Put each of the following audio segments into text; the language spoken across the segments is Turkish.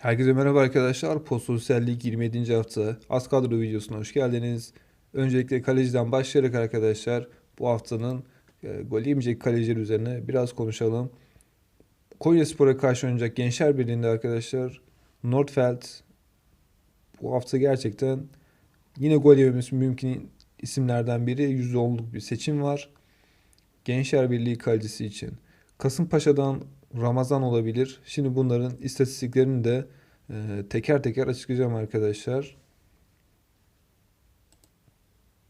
Herkese merhaba arkadaşlar. Post Sosyal Lig 27. hafta Az Kadro videosuna hoş geldiniz. Öncelikle kaleciden başlayarak arkadaşlar bu haftanın e, gol yemeyecek kaleciler üzerine biraz konuşalım. Konyaspor'a karşı oynayacak Gençler Birliği'nde arkadaşlar Nordfeld bu hafta gerçekten yine gol yememesi mümkün isimlerden biri. %10'luk bir seçim var. Gençler Birliği kalecisi için. Kasımpaşa'dan Ramazan olabilir. Şimdi bunların istatistiklerini de e, teker teker açıklayacağım arkadaşlar.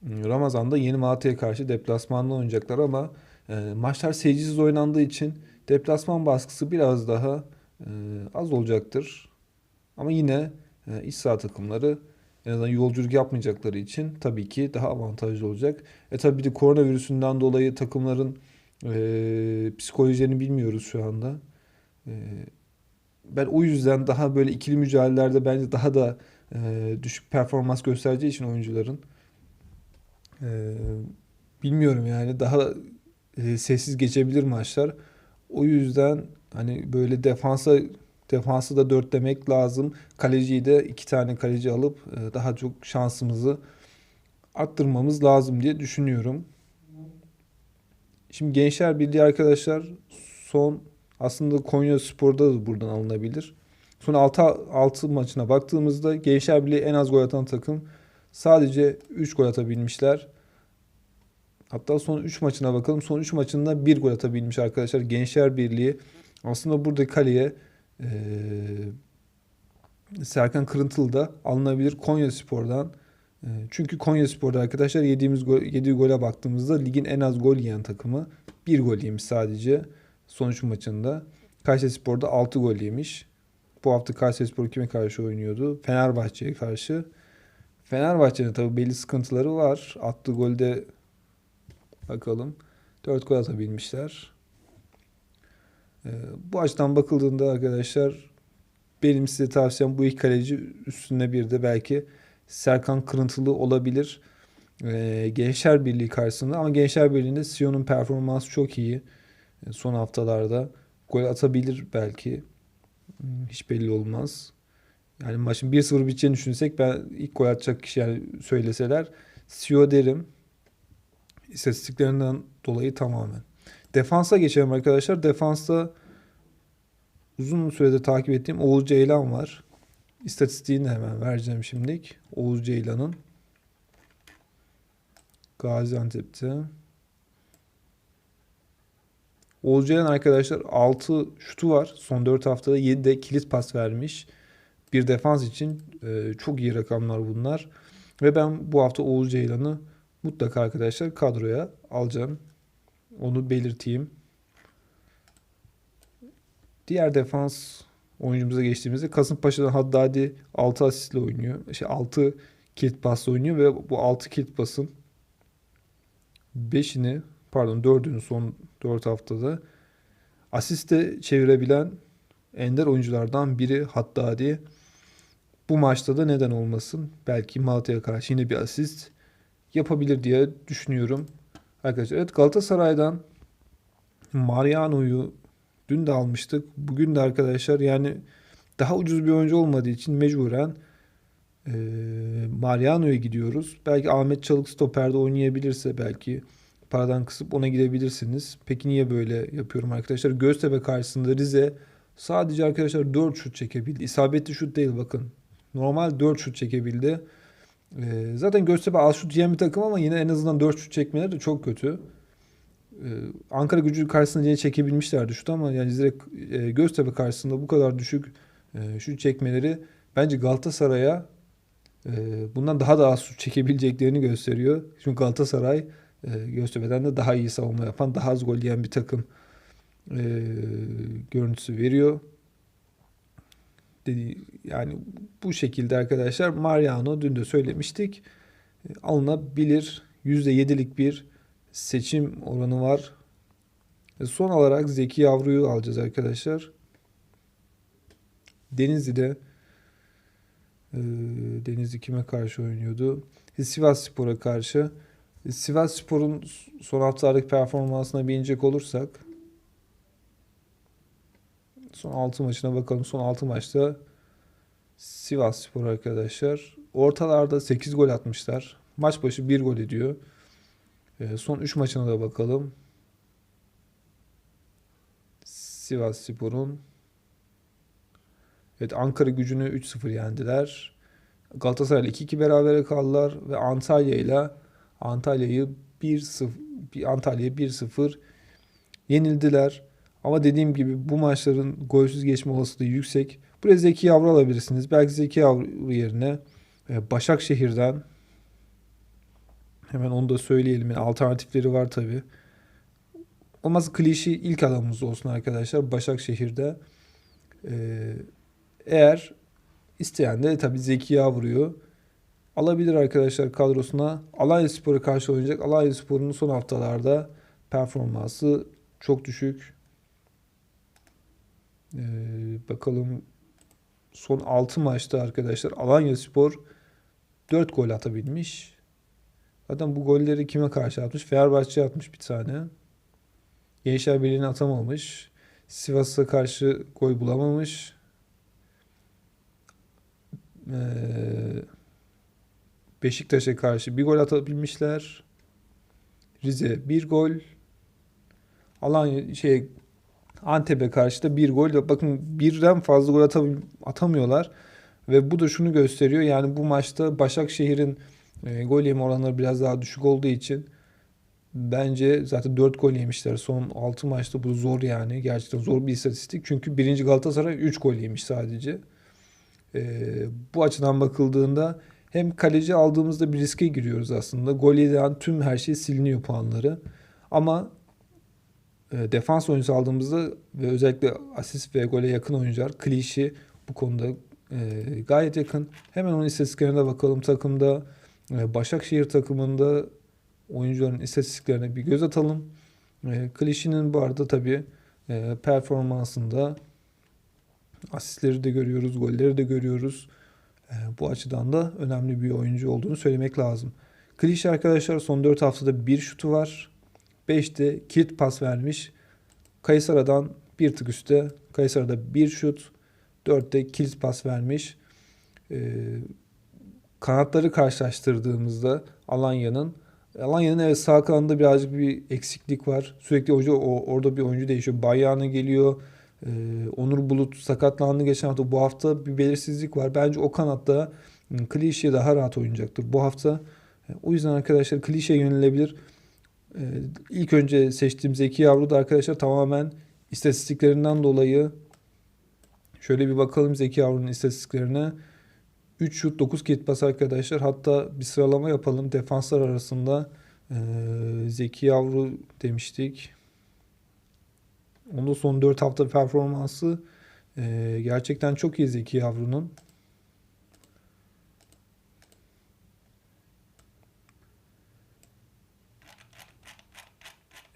Ramazan'da Yeni Malatya'ya karşı deplasmanda oynayacaklar ama e, maçlar seyircisiz oynandığı için deplasman baskısı biraz daha e, az olacaktır. Ama yine e, iç saha takımları en azından yolculuk yapmayacakları için tabii ki daha avantajlı olacak. E tabii de koronavirüsünden dolayı takımların e, psikolojilerini bilmiyoruz şu anda. E, ben o yüzden daha böyle ikili mücadelelerde bence daha da e, düşük performans göstereceği için oyuncuların e, bilmiyorum yani daha e, sessiz geçebilir maçlar. O yüzden hani böyle defansa defansı da dört demek lazım. Kaleciyi de iki tane kaleci alıp e, daha çok şansımızı arttırmamız lazım diye düşünüyorum. Şimdi Gençler Birliği arkadaşlar son aslında Konya Spor'da da buradan alınabilir. Son 6, 6 maçına baktığımızda Gençler Birliği en az gol atan takım. Sadece 3 gol atabilmişler. Hatta son 3 maçına bakalım. Son 3 maçında 1 gol atabilmiş arkadaşlar. Gençler Birliği aslında burada kaleye ee, Serkan Kırıntılı da alınabilir Konya Spor'dan. Ee, çünkü Konya Spor'da arkadaşlar yediğimiz gol, yediği gole baktığımızda ligin en az gol yiyen takımı. Bir gol yemiş sadece sonuç maçında. Kayseri Spor'da 6 gol yemiş. Bu hafta Kayseri Spor kime karşı oynuyordu? Fenerbahçe'ye karşı. Fenerbahçe'nin tabii belli sıkıntıları var. Attığı golde bakalım 4 gol atabilmişler. Ee, bu açıdan bakıldığında arkadaşlar benim size tavsiyem bu ilk kaleci üstünde bir de belki Serkan Kırıntılı olabilir. Ee, Gençler Birliği karşısında ama Gençler Birliği'nde Sion'un performansı çok iyi. Ee, son haftalarda gol atabilir belki. Hmm, hiç belli olmaz. Yani maçın 1-0 biteceğini düşünsek ben ilk gol atacak kişi yani söyleseler Sio derim. İstatistiklerinden dolayı tamamen. Defansa geçelim arkadaşlar. Defansta uzun süredir takip ettiğim Oğuz Ceylan var. İstatistiğini hemen vereceğim şimdilik. Oğuz Ceylan'ın. Gaziantep'te. Oğuz Ceylan arkadaşlar 6 şutu var. Son 4 haftada 7 de kilit pas vermiş. Bir defans için e, çok iyi rakamlar bunlar. Ve ben bu hafta Oğuz Ceylan'ı mutlaka arkadaşlar kadroya alacağım. Onu belirteyim. Diğer defans oyuncumuza geçtiğimizde Kasımpaşa'dan Haddadi 6 asistle oynuyor. Şey 6 kilit pasla oynuyor ve bu 6 kilit pasın 5'ini pardon 4'ünü son 4 haftada asiste çevirebilen ender oyunculardan biri Haddadi. Bu maçta da neden olmasın? Belki Malatya'ya karşı yine bir asist yapabilir diye düşünüyorum. Arkadaşlar evet Galatasaray'dan Mariano'yu dün de almıştık. Bugün de arkadaşlar yani daha ucuz bir oyuncu olmadığı için mecburen e, Mariano'ya gidiyoruz. Belki Ahmet Çalık stoperde oynayabilirse belki paradan kısıp ona gidebilirsiniz. Peki niye böyle yapıyorum arkadaşlar? Göztepe karşısında Rize sadece arkadaşlar 4 şut çekebildi. İsabetli şut değil bakın. Normal 4 şut çekebildi. Ee, zaten Göztepe az şut yiyen bir takım ama yine en azından 4 şut çekmeleri de çok kötü. Ee, Ankara gücü karşısında yine çekebilmişlerdi şut ama yani direkt e, Göztepe karşısında bu kadar düşük e, şut çekmeleri bence Galatasaray'a e, bundan daha da az şut çekebileceklerini gösteriyor. Çünkü Galatasaray e, Göztepe'den de daha iyi savunma yapan, daha az gol yiyen bir takım e, görüntüsü veriyor. Dedi, yani bu şekilde arkadaşlar Mariano dün de söylemiştik. E, alınabilir. %7'lik bir seçim oranı var. E, son olarak Zeki Yavru'yu alacağız arkadaşlar. Denizli'de e, Denizli kime karşı oynuyordu? E, Sivas Spor'a karşı. E, Sivas Spor'un son haftalardaki performansına bir olursak son 6 maçına bakalım. Son 6 maçta Sivas Spor arkadaşlar. Ortalarda 8 gol atmışlar. Maç başı 1 gol ediyor. Ee, son 3 maçına da bakalım. Sivas Spor'un Evet Ankara gücünü 3-0 yendiler. Galatasaray 2-2 berabere kaldılar ve Antalya ile Antalya'yı 1-0 Antalya'ya 1-0 yenildiler. Ama dediğim gibi bu maçların golsüz geçme olasılığı yüksek. Buraya Zeki Yavru alabilirsiniz. Belki Zeki Yavru yerine e, Başakşehir'den hemen onu da söyleyelim. Yani alternatifleri var tabi. Olmaz klişi ilk adamımız olsun arkadaşlar. Başakşehir'de. Ee, eğer isteyen de tabi Zeki Yavru'yu alabilir arkadaşlar kadrosuna. Alanya Spor'a karşı oynayacak. Alanya Spor'un son haftalarda performansı çok düşük. Ee, bakalım son 6 maçta arkadaşlar Alanya Spor 4 gol atabilmiş. Zaten bu golleri kime karşı atmış? Fenerbahçe atmış bir tane. Gençler Birliği'ne atamamış. Sivas'a karşı gol bulamamış. Ee, Beşiktaş'a karşı bir gol atabilmişler. Rize bir gol. Alanya şey Antep'e karşı da bir gol. Bakın birden fazla gol atamıyorlar. Ve bu da şunu gösteriyor. Yani bu maçta Başakşehir'in e, gol yeme oranları biraz daha düşük olduğu için bence zaten 4 gol yemişler son 6 maçta. Bu zor yani. Gerçekten zor bir istatistik. Çünkü birinci Galatasaray 3 gol yemiş sadece. E, bu açıdan bakıldığında hem kaleci aldığımızda bir riske giriyoruz aslında. Gol yediren tüm her şey siliniyor puanları. Ama e, defans oyuncusu aldığımızda ve özellikle asist ve gole yakın oyuncular klişi bu konuda e, gayet yakın. Hemen onun istatistiklerine bakalım. Takımda Başakşehir takımında oyuncuların istatistiklerine bir göz atalım. E, Klişi'nin bu arada tabii e, performansında asistleri de görüyoruz, golleri de görüyoruz. E, bu açıdan da önemli bir oyuncu olduğunu söylemek lazım. Klişi arkadaşlar son 4 haftada bir şutu var. 5'te kilit pas vermiş. Kaysara'dan bir tık üstte. Kaysara'da bir şut. 4'te kilit pas vermiş. Ee, kanatları karşılaştırdığımızda Alanya'nın Alanya'nın evet sağ kanadında birazcık bir eksiklik var. Sürekli hoca o, orada bir oyuncu değişiyor. Bayyana geliyor. Ee, Onur Bulut sakatlandı geçen hafta. Bu hafta bir belirsizlik var. Bence o kanatta Klişe daha rahat oynayacaktır bu hafta. O yüzden arkadaşlar klişe yönelebilir. Ee, ilk önce seçtiğim Zeki Yavru da arkadaşlar tamamen istatistiklerinden dolayı şöyle bir bakalım Zeki Yavru'nun istatistiklerine. 3 şut 9 kilit pas arkadaşlar. Hatta bir sıralama yapalım. Defanslar arasında ee, Zeki Yavru demiştik. Onun son 4 hafta performansı ee, gerçekten çok iyi Zeki Yavru'nun.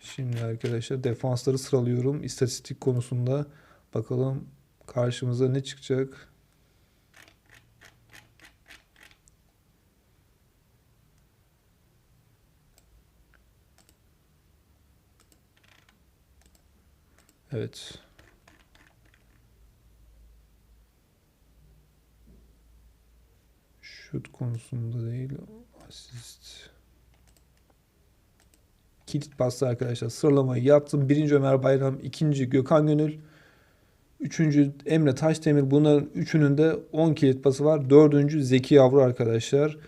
Şimdi arkadaşlar defansları sıralıyorum. İstatistik konusunda bakalım karşımıza ne çıkacak. Evet. Şut konusunda değil, asist. Kilit bastı arkadaşlar. Sıralamayı yaptım. Birinci Ömer Bayram, ikinci Gökhan Gönül, üçüncü Emre Taşdemir. Bunların üçünün de 10 kilit pası var. Dördüncü Zeki Yavru arkadaşlar.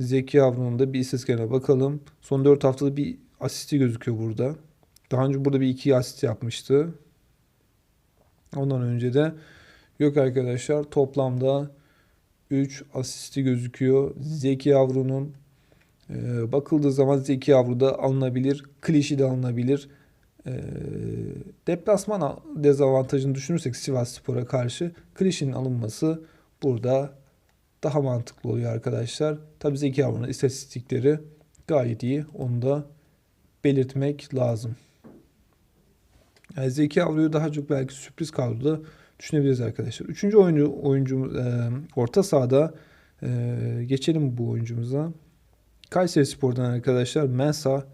Zeki Yavru'nun da bir istatistiklerine bakalım. Son 4 haftada bir asisti gözüküyor burada. Daha önce burada bir iki asist yapmıştı. Ondan önce de yok arkadaşlar toplamda 3 asisti gözüküyor. Zeki Yavru'nun e, bakıldığı zaman Zeki Yavru da alınabilir. Klişi de alınabilir. E, deplasman dezavantajını düşünürsek Sivas Spor'a karşı Klişi'nin alınması burada daha mantıklı oluyor arkadaşlar. Tabi Zeki Yavru'nun istatistikleri gayet iyi. Onu da belirtmek lazım. Yani Zeki Yavru'yu daha çok belki sürpriz kadroda düşünebiliriz arkadaşlar. Üçüncü oyuncu oyuncumuz e, orta sahada e, geçelim bu oyuncumuza. Kayseri Spor'dan arkadaşlar Mensa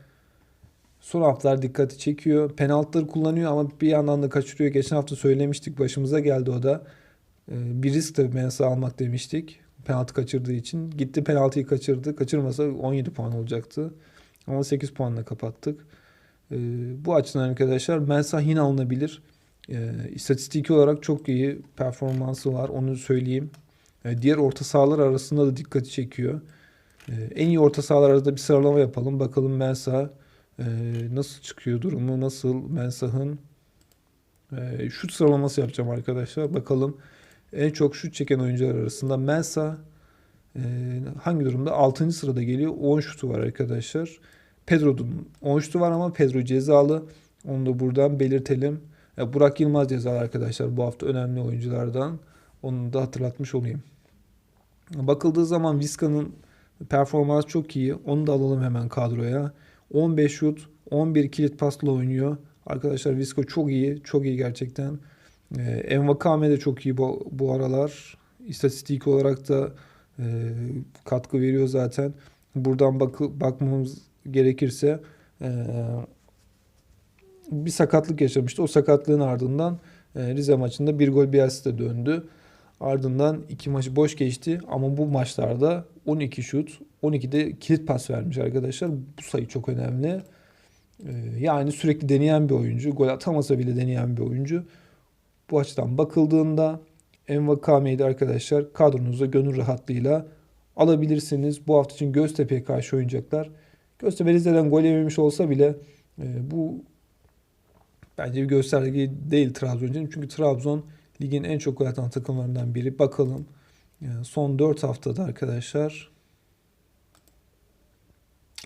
son haftalar dikkati çekiyor. Penaltıları kullanıyor ama bir yandan da kaçırıyor. Geçen hafta söylemiştik başımıza geldi o da. e, bir risk de Mensah almak demiştik. Penaltı kaçırdığı için. Gitti penaltıyı kaçırdı. Kaçırmasa 17 puan olacaktı. Ama 8 puanla kapattık. E, bu açıdan arkadaşlar Mensah yine alınabilir. E, istatistiki olarak çok iyi performansı var. Onu söyleyeyim. E, diğer orta sahalar arasında da dikkati çekiyor. E, en iyi orta sahalar arasında bir sıralama yapalım. Bakalım Mensah e, nasıl çıkıyor durumu, nasıl Mensah'ın e, şut sıralaması yapacağım arkadaşlar. Bakalım en çok şut çeken oyuncular arasında Mensah e, hangi durumda? 6. sırada geliyor. 10 şutu var arkadaşlar. Pedro'nun 10 şutu var ama Pedro cezalı. Onu da buradan belirtelim. E, Burak Yılmaz cezalı arkadaşlar. Bu hafta önemli oyunculardan. Onu da hatırlatmış olayım. Bakıldığı zaman Vizca'nın performansı çok iyi. Onu da alalım hemen kadroya. 15 şut, 11 kilit pasla oynuyor. Arkadaşlar Visco çok iyi. Çok iyi gerçekten. Ee, Envakame de çok iyi bu, bu aralar. İstatistik olarak da e, katkı veriyor zaten. Buradan bak, bakmamız gerekirse e, bir sakatlık yaşamıştı. O sakatlığın ardından e, Rize maçında bir gol bir asiste döndü. Ardından iki maçı boş geçti ama bu maçlarda 12 şut, 12'de kilit pas vermiş arkadaşlar. Bu sayı çok önemli. Yani sürekli deneyen bir oyuncu. Gol atamasa bile deneyen bir oyuncu. Bu açıdan bakıldığında Envakame'yi de arkadaşlar kadronuzda gönül rahatlığıyla alabilirsiniz. Bu hafta için Göztepe'ye karşı oynayacaklar. Göztepe Rize'den gol yememiş olsa bile e, bu bence bir gösterge değil Trabzon için. Çünkü Trabzon ligin en çok gol atan takımlarından biri. Bakalım yani son 4 haftada arkadaşlar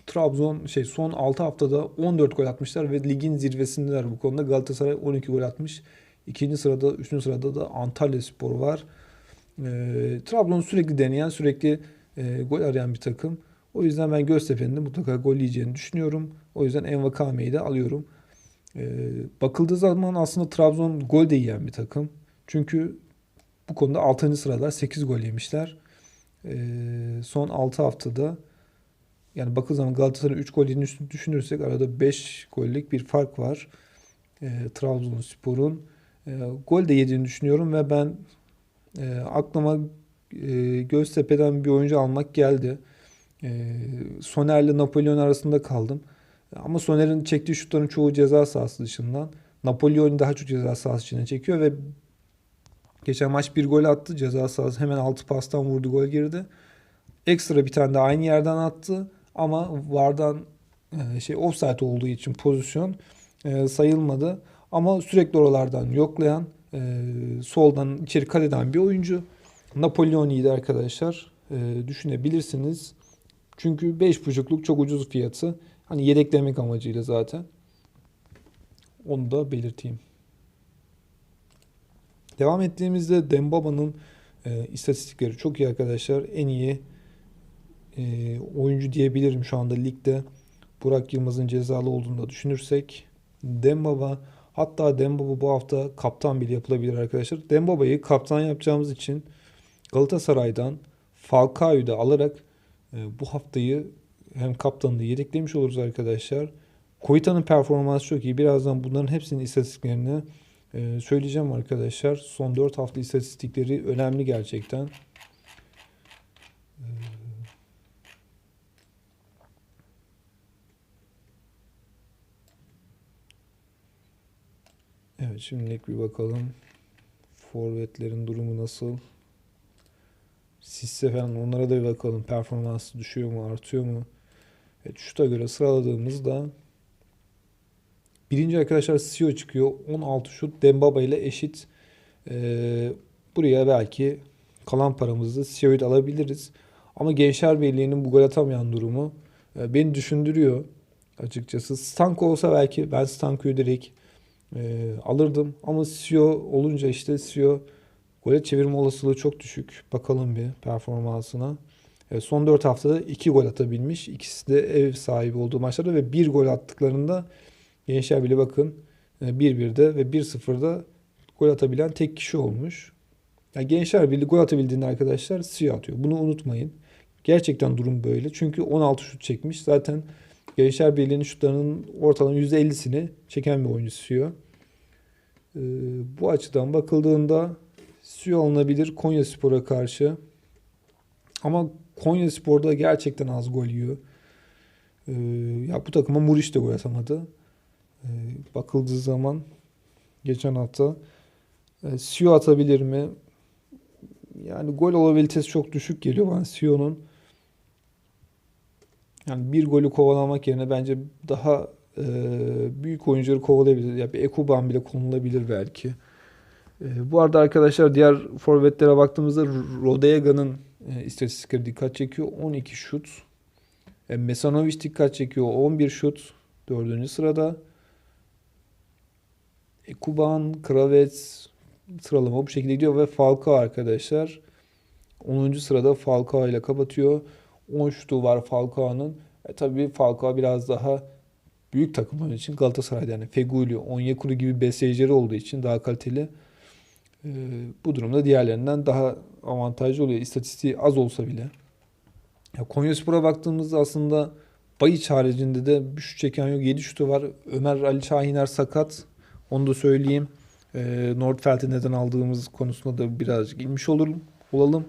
Trabzon şey son 6 haftada 14 gol atmışlar ve ligin zirvesindeler bu konuda. Galatasaray 12 gol atmış. İkinci sırada, üçüncü sırada da Antalya Spor var. E, Trabzon sürekli deneyen, sürekli e, gol arayan bir takım. O yüzden ben Göztepe'nin de mutlaka gol yiyeceğini düşünüyorum. O yüzden Envakame'yi de alıyorum. E, bakıldığı zaman aslında Trabzon gol de yiyen bir takım. Çünkü bu konuda 6. sıralar 8 gol yemişler. E, son 6 haftada yani bakıl zaman Galatasaray 3 gol yediğini düşünürsek arada 5 gollük bir fark var. E, Trabzonspor'un e, gol de yediğini düşünüyorum ve ben e, aklıma e, Göztepe'den bir oyuncu almak geldi. E, Soner ile Napolyon arasında kaldım. Ama Soner'in çektiği şutların çoğu ceza sahası dışından. Napolyon daha çok ceza sahası içine çekiyor ve geçen maç bir gol attı. Ceza sahası hemen altı pastan vurdu gol girdi. Ekstra bir tane de aynı yerden attı. Ama vardan e, şey offside olduğu için pozisyon e, sayılmadı. Ama sürekli oralardan yoklayan, e, soldan içeri kat eden bir oyuncu. Napoleon'iydi arkadaşlar. Düşünebilirsiniz. Çünkü 5.5'luk çok ucuz fiyatı. Hani yedeklemek amacıyla zaten. Onu da belirteyim. Devam ettiğimizde Dembaba'nın e, istatistikleri çok iyi arkadaşlar. En iyi e, oyuncu diyebilirim şu anda ligde. Burak Yılmaz'ın cezalı olduğunu da düşünürsek. Dembaba hatta Dembaba bu hafta kaptan bile yapılabilir arkadaşlar. Dembaba'yı kaptan yapacağımız için Galatasaray'dan Falcao'yu da alarak bu haftayı hem kaptanını yedeklemiş oluruz arkadaşlar. Koita'nın performansı çok iyi. Birazdan bunların hepsinin istatistiklerini e, söyleyeceğim arkadaşlar. Son 4 hafta istatistikleri önemli gerçekten. Evet şimdilik bir bakalım. Forvetlerin durumu nasıl? Sisse falan onlara da bir bakalım. Performansı düşüyor mu, artıyor mu? Evet şuta göre sıraladığımızda birinci arkadaşlar Sio çıkıyor. 16 şut Dembaba ile eşit. Ee, buraya belki kalan paramızı Sio'yu alabiliriz. Ama Gençler Birliği'nin bu gol atamayan durumu e, beni düşündürüyor açıkçası. Stanko olsa belki ben Stanko'yu direkt e, alırdım. Ama CEO olunca işte CEO gole çevirme olasılığı çok düşük. Bakalım bir performansına. E, son 4 haftada 2 gol atabilmiş. İkisi de ev sahibi olduğu maçlarda ve 1 gol attıklarında Gençler bile bakın 1-1'de e, ve 1-0'da gol atabilen tek kişi olmuş. Yani Gençler Birliği gol atabildiğinde arkadaşlar CEO atıyor. Bunu unutmayın. Gerçekten durum böyle. Çünkü 16 şut çekmiş. Zaten Gençler Birliği'nin şutlarının ortalama %50'sini çeken bir oyuncu CEO. Ee, bu açıdan bakıldığında Sio alınabilir Konya Spor'a karşı. Ama Konya Spor'da gerçekten az gol yiyor. Ee, ya bu takıma Muriç de gol atamadı. Ee, bakıldığı zaman geçen hafta e, Sio atabilir mi? Yani gol olabilitesi çok düşük geliyor bana Sio'nun. Yani bir golü kovalamak yerine bence daha e, büyük oyuncuları kovalayabilir. Ya bir Ekuban bile konulabilir belki. E, bu arada arkadaşlar diğer forvetlere baktığımızda Rodega'nın e, istatistikleri dikkat çekiyor. 12 şut. E, Mesanovic dikkat çekiyor. 11 şut. Dördüncü sırada. Ekuban, Kravets sıralama bu şekilde gidiyor ve Falcao arkadaşlar 10. sırada Falcao ile kapatıyor. 10 şutu var Falcao'nun. E tabii Falcao biraz daha büyük takımlar için Galatasaray'da yani Feguli, Onyekuru gibi beseyicileri olduğu için daha kaliteli. E, bu durumda diğerlerinden daha avantajlı oluyor. İstatistiği az olsa bile. Ya Konyaspor'a baktığımızda aslında Bayiç haricinde de bir şut çeken yok. 7 şutu var. Ömer Ali Şahiner sakat. Onu da söyleyeyim. E, Nordfeld'i neden aldığımız konusunda da birazcık inmiş olurum, olalım.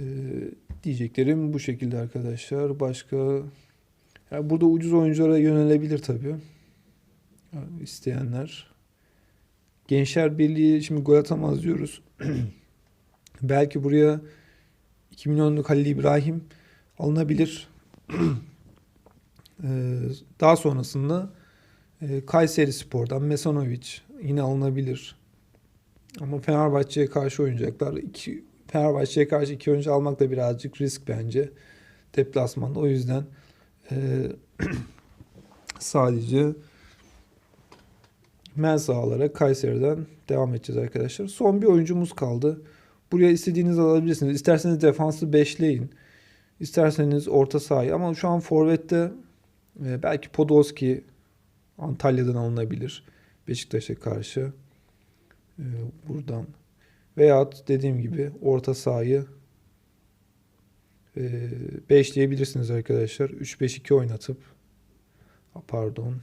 E, diyeceklerim bu şekilde arkadaşlar. Başka yani burada ucuz oyunculara yönelebilir tabii. Yani isteyenler. Gençler Birliği şimdi gol atamaz diyoruz. Belki buraya 2 milyonluk Halil İbrahim alınabilir. Ee, Daha sonrasında e, Kayseri Spor'dan Mesanovic yine alınabilir. Ama Fenerbahçe'ye karşı oynayacaklar. İki, Fenerbahçe'ye karşı iki oyuncu almak da birazcık risk bence. Deplasmanda. O yüzden e, sadece Mensa alarak Kayseri'den devam edeceğiz arkadaşlar. Son bir oyuncumuz kaldı. Buraya istediğinizi alabilirsiniz. İsterseniz defansı beşleyin. İsterseniz orta sahayı. Ama şu an forvette e, belki Podolski Antalya'dan alınabilir. Beşiktaş'a karşı. E, buradan. Veyahut dediğim gibi orta sahayı e, beşleyebilirsiniz arkadaşlar. 3-5-2 oynatıp pardon.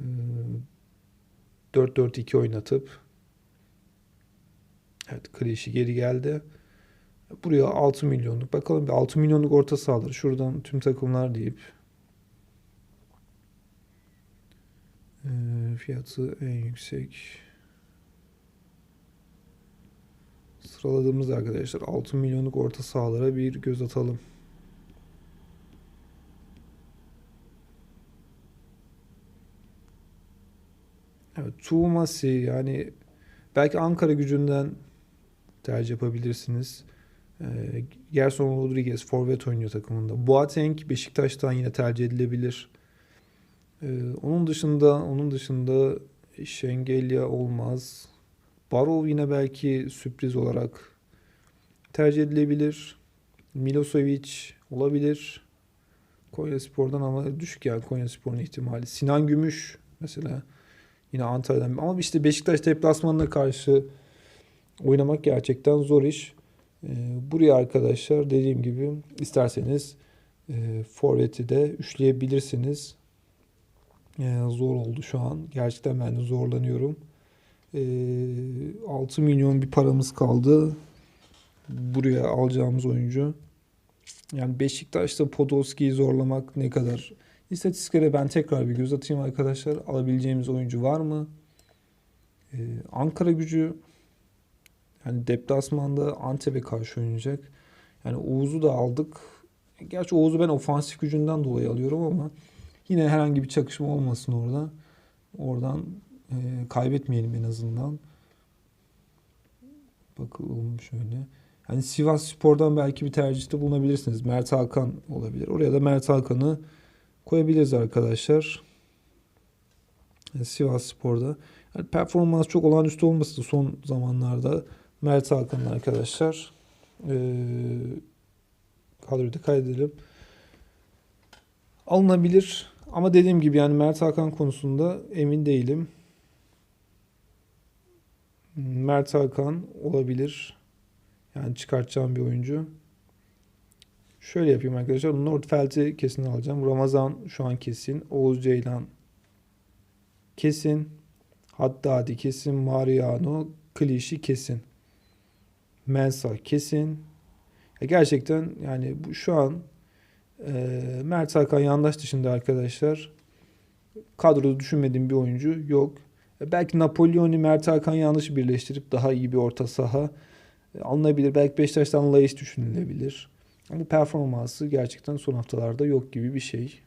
E, 4-4-2 oynatıp Evet Krişi geri geldi. Buraya 6 milyonluk. Bakalım bir 6 milyonluk orta sahaları. Şuradan tüm takımlar deyip e, fiyatı en yüksek sıraladığımız arkadaşlar 6 milyonluk orta sahalara bir göz atalım. Evet, Tuğmasi yani belki Ankara gücünden tercih yapabilirsiniz. Ee, Gerson Rodriguez forvet oynuyor takımında. Boateng Beşiktaş'tan yine tercih edilebilir. Ee, onun dışında onun dışında Şengelya olmaz. Barov yine belki sürpriz olarak tercih edilebilir. Milosevic olabilir. Konya Spor'dan ama düşük yani Konya Spor'un ihtimali. Sinan Gümüş mesela yine Antalya'dan. Ama işte Beşiktaş deplasmanına karşı oynamak gerçekten zor iş. Ee, buraya arkadaşlar dediğim gibi isterseniz e, forveti de üçleyebilirsiniz. Ee, zor oldu şu an. Gerçekten ben de zorlanıyorum. Ee, 6 milyon bir paramız kaldı. Buraya alacağımız oyuncu. Yani Beşiktaş'ta Podolski'yi zorlamak ne kadar? İstatistiklere ben tekrar bir göz atayım arkadaşlar. Alabileceğimiz oyuncu var mı? Ee, Ankara gücü yani deplasmanda Antep'e karşı oynayacak. Yani Oğuz'u da aldık. Gerçi Oğuz'u ben ofansif gücünden dolayı alıyorum ama yine herhangi bir çakışma olmasın orada. Oradan e, kaybetmeyelim en azından. Bakalım şöyle. Yani Sivas Spor'dan belki bir tercihte bulunabilirsiniz. Mert Hakan olabilir. Oraya da Mert Hakan'ı koyabiliriz arkadaşlar. Sivas Spor'da. Yani performans çok olağanüstü olması da son zamanlarda Mert Hakan'ın arkadaşlar. Ee, kadroyu da kaydedelim. Alınabilir. Ama dediğim gibi yani Mert Hakan konusunda emin değilim. Mert Hakan olabilir. Yani çıkartacağım bir oyuncu. Şöyle yapayım arkadaşlar. Nordfeld'i kesin alacağım. Ramazan şu an kesin. Oğuz Ceylan kesin. Haddadi kesin. Mariano. Klişi kesin. Mensah kesin. Ya gerçekten yani bu şu an e, Mert Hakan Yandaş dışında arkadaşlar kadroda düşünmediğim bir oyuncu yok. E, belki Napoleon'i Mert Hakan Yandaş'ı birleştirip daha iyi bir orta saha e, alınabilir. Belki Beşiktaş'tan Laiş düşünülebilir. Ama performansı gerçekten son haftalarda yok gibi bir şey.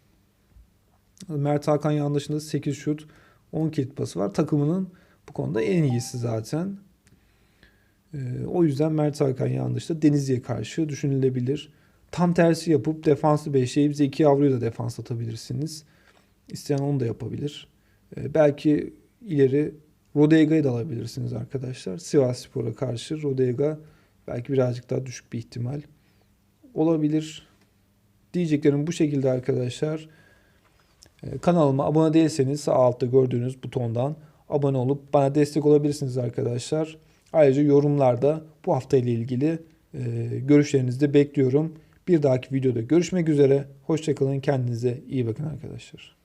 Mert Hakan Yandaş'ın da 8 şut 10 kilit pası var. Takımının bu konuda en iyisi zaten. Ee, o yüzden Mert Hakan Yandaş da Denizli'ye karşı düşünülebilir. Tam tersi yapıp defansı beşleyip Zeki Yavru'yu da defans atabilirsiniz. İsteyen onu da yapabilir. Ee, belki ileri Rodega'yı da alabilirsiniz arkadaşlar. Sivas Spor'a karşı Rodega belki birazcık daha düşük bir ihtimal olabilir. Diyeceklerim bu şekilde arkadaşlar. Ee, Kanalıma abone değilseniz sağ altta gördüğünüz butondan abone olup bana destek olabilirsiniz arkadaşlar. Ayrıca yorumlarda bu hafta ile ilgili e, görüşlerinizi de bekliyorum. Bir dahaki videoda görüşmek üzere. Hoşçakalın. Kendinize iyi bakın arkadaşlar.